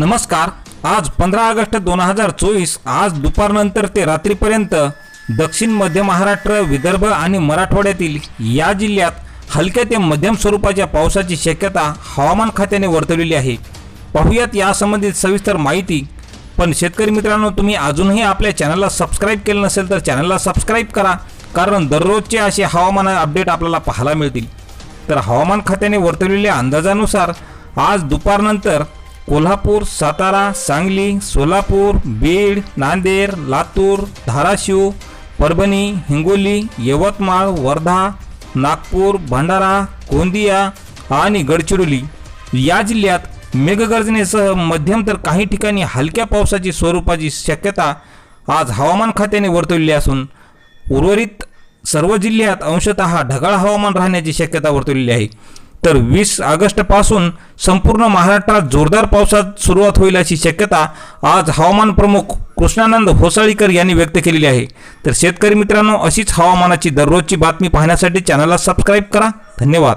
नमस्कार. आज पंधरा ऑगस्ट दोन हजार चोवीस आज दुपारनंतर ते रात्रीपर्यंत दक्षिण मध्य महाराष्ट्र विदर्भ आणि मराठवाड्यातील या जिल्ह्यात हलक्या ते मध्यम स्वरूपाच्या पावसाची शक्यता हवामान खात्याने वर्तवलेली आहे. पाहूयात यासंबंधित सविस्तर माहिती. पण शेतकरी मित्रांनो तुम्ही अजूनही आपल्या चॅनलला सबस्क्राईब केलं नसेल तर चॅनलला सबस्क्राईब करा कारण दररोजचे असे हवामान अपडेट आपल्याला पाहायला मिळतील. तर हवामान खात्याने वर्तवलेल्या अंदाजानुसार आज दुपारनंतर कोल्हापूर सातारा सांगली सोलापूर बीड नांदेड लातूर धाराशिव परभणी हिंगोली यवतमाळ वर्धा नागपूर भंडारा गोंदिया आणि गडचिरोली. या जिल्ह्यात मेघगर्जनेसह मध्यम तर काही ठिकाणी हलक्या पावसाची स्वरूपाची शक्यता आज हवामान खात्याने वर्तवली असून उर्वरित सर्व जिल्ह्यात अंशतः ढगाळ हवामान राहण्याची शक्यता वर्तवलेली आहे. तर वीस ऑगस्टपासून संपूर्ण महाराष्ट्रात जोरदार पावसात सुरुवात होईल अशी शक्यता आज हवामान प्रमुख कृष्णानंद होसाळीकर यांनी व्यक्त केलेली आहे. तर शेतकरी मित्रांनो अशीच हवामानाची दररोजची बातमी पाहण्यासाठी चॅनलला सबस्क्राईब करा. धन्यवाद.